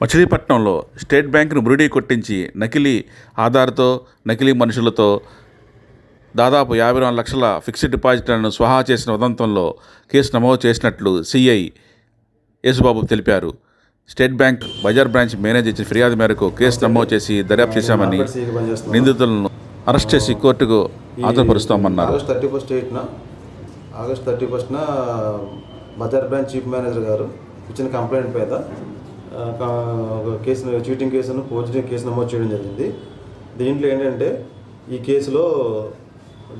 మచిలీపట్నంలో స్టేట్ బ్యాంకును బురిడీ కొట్టించి నకిలీ ఆధార్తో నకిలీ మనుషులతో దాదాపు యాభై నాలుగు లక్షల ఫిక్స్డ్ డిపాజిట్లను స్వాహా చేసిన ఉదంతంలో కేసు నమోదు చేసినట్లు సిఐ యేసుబాబు తెలిపారు. State bank bazaar branch manager ఇచ్చిన ఫిర్యాదు మేరకు కేసు నమోదు చేసి దర్యాప్తు చేశామని నిందితులను అరెస్ట్ చేసి కోర్టుకు హాజరుపరుస్తామన్నారు ఆగస్ట్ థర్టీ ఫస్ట్ ఎయిట్న ఆగస్ట్ థర్టీ ఫస్ట్న బజార్ బ్రాంచ్ చీఫ్ మేనేజర్ గారు ఇచ్చిన కంప్లైంట్ మీద ఒక కేసు చీటింగ్ కేసును పోర్చింగ్ కేసు నమోదు చేయడం జరిగింది. దీంట్లో ఏంటంటే ఈ కేసులో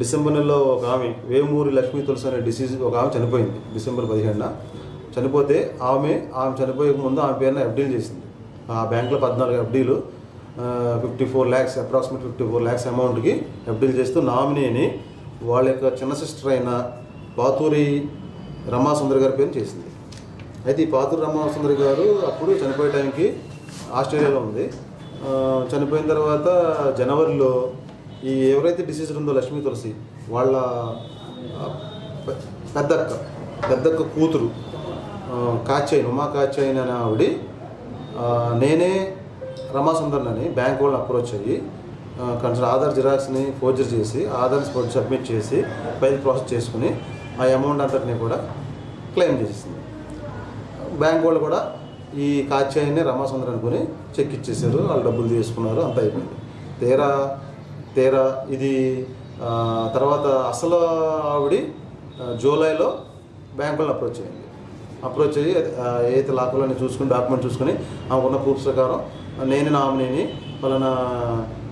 డిసెంబర్ నెలలో ఒక ఆమె వేమూరి లక్ష్మీ తులసి అనే డిసీజ్ ఒక ఆమె చనిపోయింది డిసెంబర్ పదిహేడున. చనిపోతే ఆమె ఆమె చనిపోయే ముందు ఆమె పేరున ఎఫ్డీలు చేసింది. ఆ బ్యాంకులో పద్నాలుగు ఎఫ్డీలు fifty four lakhs approximate fifty four lakhs అమౌంట్కి ఎఫ్డీలు చేస్తూ నామినీని వాళ్ళ యొక్క చిన్న సిస్టర్ అయిన పాతూరి రమాసుందర్ గారి పేరు చేసింది. అయితే ఈ పాతూరు రమాసుందరి గారు అప్పుడు చనిపోయే టైంకి ఆస్ట్రేలియాలో ఉంది. చనిపోయిన తర్వాత జనవరిలో ఈ ఎవరైతే డిసీజ్ ఉందో లక్ష్మీ తులసి వాళ్ళ పెద్దక్క పెద్దక్క కూతురు ఆ, కాచాయిన్ ఉమా కాచాయిన్ అనే ఆవిడ నేనే రమాసుందర్ని అని బ్యాంక్ వాళ్ళని అప్రోచ్ అయ్యి కన్సర్ ఆధార్ జిరాక్స్ని ఫోర్జర్ చేసి ఆధార్ సబ్మిట్ చేసి ఫైల్ ప్రాసెస్ చేసుకుని ఆ అమౌంట్ అంతటిని కూడా క్లెయిమ్ చేసేసింది బ్యాంక్ వాళ్ళు కూడా ఈ కాచాయిని రమాసుందర్ అనుకుని చెక్ ఇచ్చేసారు. వాళ్ళు డబ్బులు తీసుకున్నారు. అంత అయిపోయింది. తీరా తీరా ఇది తర్వాత అసలు ఆవిడ జూలైలో బ్యాంక్ వాళ్ళని అప్రోచ్ అయ్యింది అప్రోచ్ అయ్యి ఏదైతే లాకులని చూసుకుని డాక్యుమెంట్ చూసుకుని ఆమెకున్న ప్రూఫ్స్ ప్రకారం నేనే నామినీని పలానా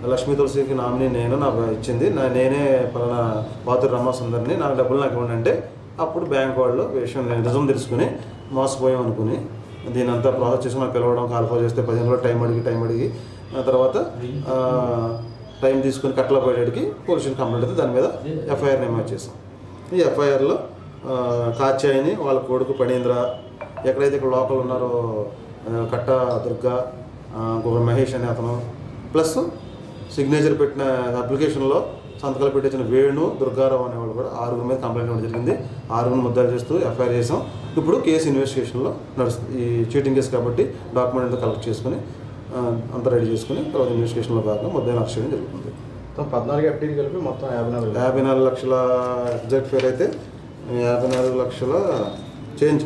లక్ష్మీ తులసికి నామినీ నేను నాకు ఇచ్చింది. నా- నేనే పలానా పాతురు రమాసుందర్ని నాకు డబ్బులు నాకు ఇవ్వండి అంటే అప్పుడు బ్యాంక్ వాళ్ళు విషయం నిజం తెలుసుకుని మోసపోయాం అనుకుని దీని అంతా ప్రాసెస్ చేసి నాకు పిలవడం కాల్ఫా చేస్తే పదిహేను రోజులు టైం అడిగి టైం అడిగి తర్వాత టైం తీసుకుని కట్టలో పోయేటికి పోలీసులు కంప్లైంట్ అయితే దాని మీద ఎఫ్ఐఆర్ నమోదు చేసాం ఈ ఎఫ్ఐఆర్లో కాచాయిని వాళ్ళ కొడుకు పణీంద్ర ఎక్కడైతే ఇక్కడ లోకల్ ఉన్నారో కట్ట దుర్గా ఆ, ఇంకొక మహేష్ అనే అతను ప్లస్ సిగ్నేచర్ పెట్టిన అప్లికేషన్లో సంతకాలు పెట్టించిన వేణు దుర్గారావు అనేవాళ్ళు కూడా ఆరుగురు మీద కంప్లైంట్ ఇవ్వడం జరిగింది. ఆరుగురు ముద్దాలు చేస్తూ ఎఫ్ఐఆర్ చేసాం ఇప్పుడు కేసు ఇన్వెస్టిగేషన్లో నడుస్తుంది ఈ చీటింగ్ కేసు కాబట్టి డాక్యుమెంట్ అంతా కలెక్ట్ చేసుకుని అంతా రెడీ చేసుకుని తర్వాత ఇన్వెస్టిగేషన్లో భాగంగా ముద్దాయిని అరెస్ట్ చేయడం జరుగుతుంది. మొత్తం పద్నాలుగు ఎఫ్డీలు కలిపి మొత్తం యాభై నాలుగు యాభై నాలుగు లక్షల ఎగ్జాక్ట్ ఫేర్ అయితే యాభై నాలుగు లక్షల చేంజ్